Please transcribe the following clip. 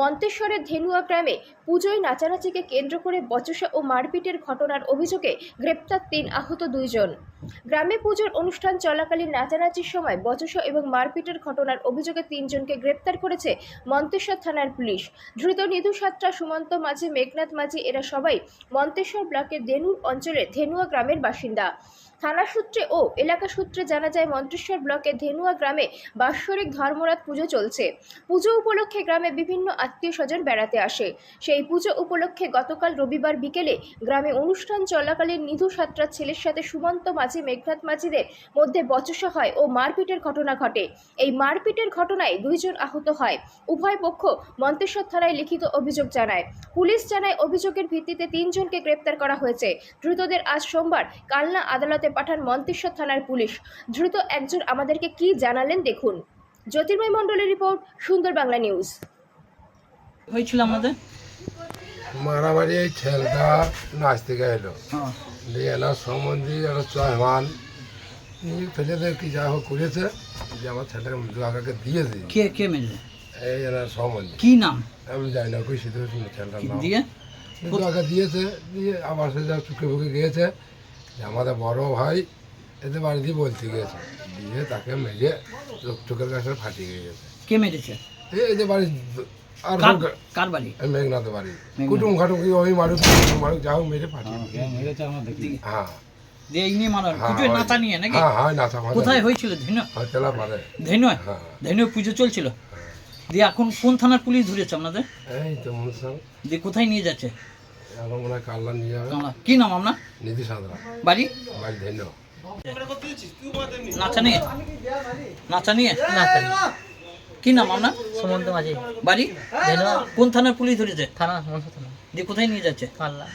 মন্তেশ্বরের ধেনুয়া গ্রামে পুজোয় নাচানাচিকে কেন্দ্র করে বচসা ও মারপিটের ঘটনার অভিযোগে গ্রেপ্তার তিন আহত দুইজন। গ্রামে পুজোর অনুষ্ঠান চলাকালীন নাচানাচির সময় বচসা এবং মারপিটের ঘটনার অভিযোগে তিনজনকে গ্রেপ্তার করেছে মন্তেশ্বর থানার পুলিশ। ধৃত নিধু সাতটা সুমন্ত মাঝি, মেঘনাথ মাঝি এরা সবাই মন্তেশ্বর ব্লকের দেনুর অঞ্চলে ধেনুয়া গ্রামের বাসিন্দা। থানা সূত্রে ও এলাকা সূত্রে জানা যায় মন্ত্রেশ্বর ব্লকের ধেনুয়া গ্রামে বাৎসরিক ধর্মরাত পুজো চলছে। পুজো উপলক্ষে গ্রামে বিভিন্ন আত্মীয় স্বজন বেড়াতে আসে। সেই পুজো উপলক্ষে গতকাল রবিবার বিকেলে গ্রামে অনুষ্ঠান চলাকালীন নিধু সাতরার ছেলের সাথে সুমন্ত মাঝি, মেঘনাথ মাঝিদের মধ্যে বচসা হয় ও মারপিটের ঘটনা ঘটে। এই মারপিটের ঘটনায় দুইজন আহত হয়। উভয় পক্ষ মন্তেশ্বর থানায় লিখিত অভিযোগ জানায়। পুলিশ জানায়, অভিযোগের ভিত্তিতে তিনজনকে গ্রেপ্তার করা হয়েছে। ধৃতদের আজ সোমবার কালনা আদালতে পাঠান মন্তেশ্বর থানার পুলিশ। ধৃত একজন আমাদেরকে কি জানালেন দেখুন। জ্যোতির্ময় মণ্ডলের রিপোর্ট সুন্দর বাংলা নিউজ। হয়েছিল আমাদের? মারামারি এই ছেলেটা নাচ থেকে এলো হ্যাঁ দিয়ে এনার সম্বন্ধে একটা চয়মান ছেলেদের কি যা হোক করেছে। যে আমার ছেলেটাকে মৃদু আকাকে দিয়েছে। কে কে মেরে এই এনার সম্বন্ধে কি নাম? আমি জানি না খুশি তো ছেলেটার নাম। দিয়ে? মৃদু আকা দিয়েছে দিয়ে আবার সে যা চুকে বুকে গিয়েছে। আমাদের বড় ভাই এতে বাড়ি দিয়ে বলতে গিয়েছে দিয়ে তাকে মেরে চোখের কাছে ফাটিয়ে গিয়েছে কে মেরেছে? এই বাড়ি আর কার বাড়ি? মেঘনাথ বাড়ি। কুটুম খাটুম কি ওই মারুক কুটুম যা হোক মেরে ফাটিয়ে হ্যাঁ দিয়ে এই নিয়ে মারা পুজোয় ওই- নিয়ে নাকি? হ্যাঁ হ্যাঁ কোথায় হয়েছিল? ধেনু? হয় তেলা ধেনু? ধেনু পুজো চলছিল? দিয়ে এখন কোন থানার পুলিশ ধরেছে আপনাদের? এই তো দিয়ে কোথায় নিয়ে যাচ্ছে? এখন মনে হয় কাল্লা নিয়ে যাবে। কি নাম আপনার? সাঁতরা। বাড়ি? বাড়ি ধন্য নাচা নিয়ে। নাচা নিয়ে? কি নাম আপনার? সুমন্ত মাঝি। বাড়ি? কোন থানার পুলিশ ধরেছে? থানা মনসা থানা। দিয়ে কোথায় নিয়ে যাচ্ছে? কাল্লা